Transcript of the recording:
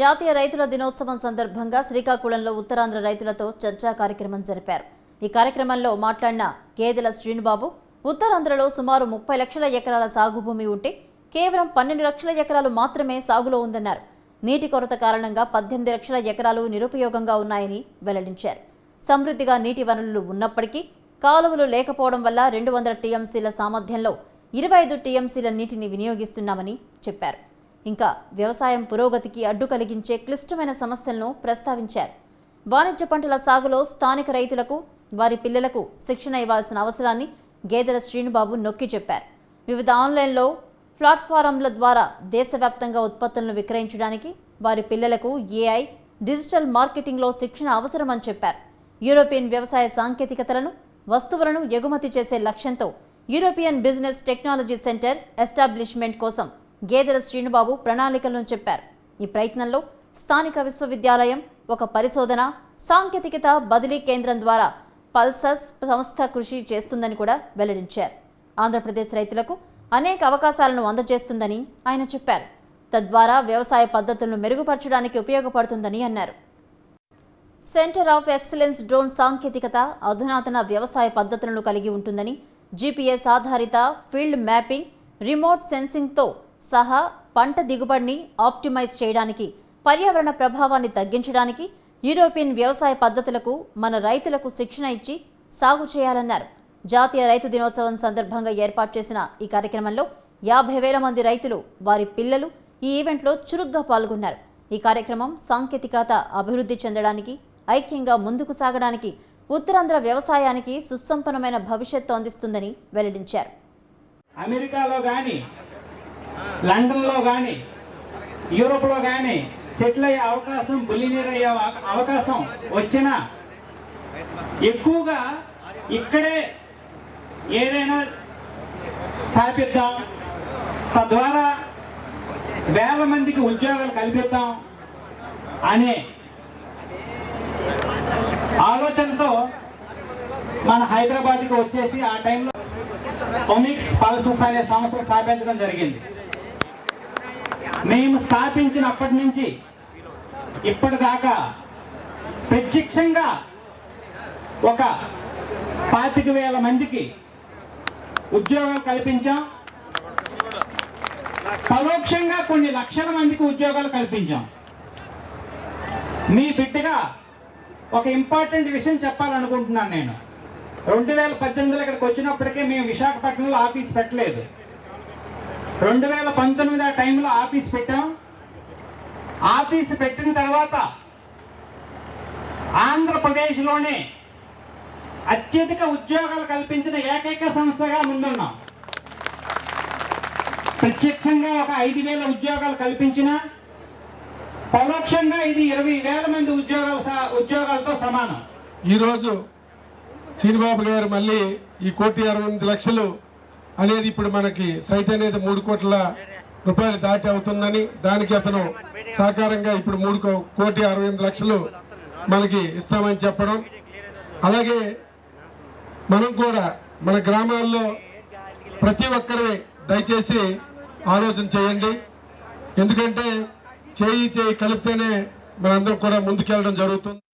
జాతీయ రైతుల దినోత్సవం సందర్భంగా శ్రీకాకుళంలో ఉత్తరాంధ్ర రైతులతో చర్చా కార్యక్రమం జరిపారు. ఈ కార్యక్రమంలో మాట్లాడిన గేదెల శ్రీనుబాబు ఉత్తరాంధ్రలో సుమారు ముప్పై లక్షల ఎకరాల సాగు భూమి ఉంటే కేవలం పన్నెండు లక్షల ఎకరాలు మాత్రమే సాగులో ఉందన్నారు. నీటి కొరత కారణంగా పద్దెనిమిది లక్షల ఎకరాలు నిరుపయోగంగా ఉన్నాయని వెల్లడించారు. సమృద్ధిగా నీటి వనరులు ఉన్నప్పటికీ కాలువలు లేకపోవడం వల్ల రెండు వందల టీఎంసీల సామర్థ్యంలో ఇరవై ఐదు టీఎంసీల నీటిని వినియోగిస్తున్నామని చెప్పారు. ఇంకా వ్యవసాయం పురోగతికి అడ్డు కలిగించే క్లిష్టమైన సమస్యలను ప్రస్తావించారు. వాణిజ్య పంటల సాగులో స్థానిక రైతులకు వారి పిల్లలకు శిక్షణ ఇవ్వాల్సిన అవసరాన్ని గేదెల శ్రీనుబాబు నొక్కి చెప్పారు. వివిధ ఆన్లైన్లో ప్లాట్ఫారంల ద్వారా దేశవ్యాప్తంగా ఉత్పత్తులను విక్రయించడానికి వారి పిల్లలకు ఏఐ డిజిటల్ మార్కెటింగ్లో శిక్షణ అవసరమని చెప్పారు. యూరోపియన్ వ్యవసాయ సాంకేతికతలను వస్తువులను ఎగుమతి చేసే లక్ష్యంతో European business technology centre establishment కోసం గేదెల శ్రీనుబాబు ప్రణాళికలను చెప్పారు. ఈ ప్రయత్నంలో స్థానిక విశ్వవిద్యాలయం ఒక పరిశోధన సాంకేతికత బదిలీ కేంద్రం ద్వారా పల్సస్ సంస్థ కృషి చేస్తుందని కూడా వెల్లడించారు. ఆంధ్రప్రదేశ్ రైతులకు అనేక అవకాశాలను అందజేస్తుందని ఆయన చెప్పారు. తద్వారా వ్యవసాయ పద్ధతులను మెరుగుపరచడానికి ఉపయోగపడుతుందని అన్నారు. సెంటర్ ఆఫ్ ఎక్సలెన్స్ డ్రోన్ సాంకేతికత అధునాతన వ్యవసాయ పద్ధతులను కలిగి ఉంటుందని జీపీఎస్ ఆధారిత ఫీల్డ్ మ్యాపింగ్ రిమోట్ సెన్సింగ్తో సహా పంట దిగుబడిని ఆప్టిమైజ్ చేయడానికి పర్యావరణ ప్రభావాన్ని తగ్గించడానికి యూరోపియన్ వ్యవసాయ పద్ధతులకు మన రైతులకు శిక్షణ ఇచ్చి సాగు చేయాలన్నారు. జాతీయ రైతు దినోత్సవం సందర్భంగా ఏర్పాటు చేసిన ఈ కార్యక్రమంలో యాభై వేల మంది రైతులు వారి పిల్లలు ఈ ఈవెంట్లో చురుగ్గా పాల్గొన్నారు. ఈ కార్యక్రమం సాంకేతికత అభివృద్ధి చెందడానికి ఐక్యంగా ముందుకు సాగడానికి ఉత్తరాంధ్ర వ్యవసాయానికి సుసంపన్నమైన భవిష్యత్తు అందిస్తుందని వెల్లడించారు. అమెరికాలో కానీ లండన్లో కానీ యూరోప్లో కానీ సెటిల్ అయ్యే అవకాశం బులినీర్ అయ్యే అవకాశం వచ్చినా ఎక్కువగా ఇక్కడే ఏదైనా స్థాపిద్దాం. తద్వారా వేల మందికి ఉద్యోగాలు కల్పిద్దాం అనే ఆలోచనతో మన హైదరాబాద్కి వచ్చేసి ఆ టైంలో ఒమిక్స్ పల్సస్ అనే సంస్థ స్థాపించడం జరిగింది. మేము స్థాపించినప్పటి నుంచి ఇప్పటిదాకా ప్రత్యక్షంగా ఒక పాతిక వేల మందికి ఉద్యోగం కల్పించాం. పరోక్షంగా కొన్ని లక్షల మందికి ఉద్యోగాలు కల్పించాం. మీ బిడ్డగా ఒక ఇంపార్టెంట్ విషయం చెప్పాలనుకుంటున్నాను నేను. రెండు వేల పద్దెనిమిదిలో ఇక్కడికి వచ్చినప్పటికే మేము విశాఖపట్నంలో ఆఫీస్ పెట్టలేదు. రెండు వేల పంతొమ్మిది ఆ టైంలో ఆఫీస్ పెట్టాం. ఆఫీస్ పెట్టిన తర్వాత ఆంధ్రప్రదేశ్లోనే అత్యధిక ఉద్యోగాలు కల్పించిన ఏకైక సంస్థగా ముందున్నాం. ప్రత్యక్షంగా ఒక ఐదు వేల ఉద్యోగాలు కల్పించిన పరోక్షంగా ఇది ఇరవై వేల మంది ఉద్యోగాలు ఉద్యోగాలతో సమానం. ఈరోజు శ్రీనిబాబు గారు మళ్ళీ ఈ కోటి అరవై లక్షలు అనేది ఇప్పుడు మనకి సైట్ అనేది మూడు కోట్ల రూపాయలు దాటి అవుతుందని దానికి అతను సహకారంగా ఇప్పుడు మూడు కో- కోటి అరవై ఎనిమిది లక్షలు మనకి ఇస్తామని చెప్పడం. అలాగే మనం కూడా మన గ్రామాల్లో ప్రతి ఒక్కరి దయచేసి ఆలోచన చేయండి. ఎందుకంటే చేయి చేయి కలిపితేనే మనందరం కూడా ముందుకెళ్ళడం జరుగుతుంది.